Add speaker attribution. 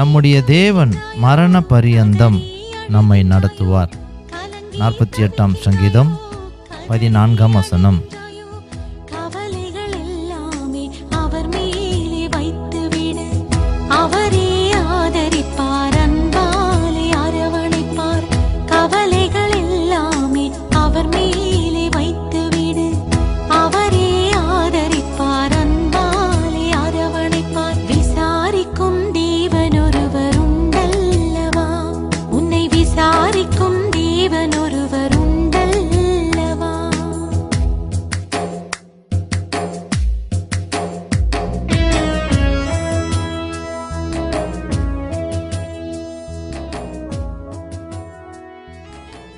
Speaker 1: நம்முடைய தேவன் மரண பரியந்தம் நம்மை நடத்துவார். நாற்பத்தி எட்டாம் சங்கீதம் பதினான்காம் வசனம்.
Speaker 2: விசாரிக்கும் தேவன் ஒருவரும்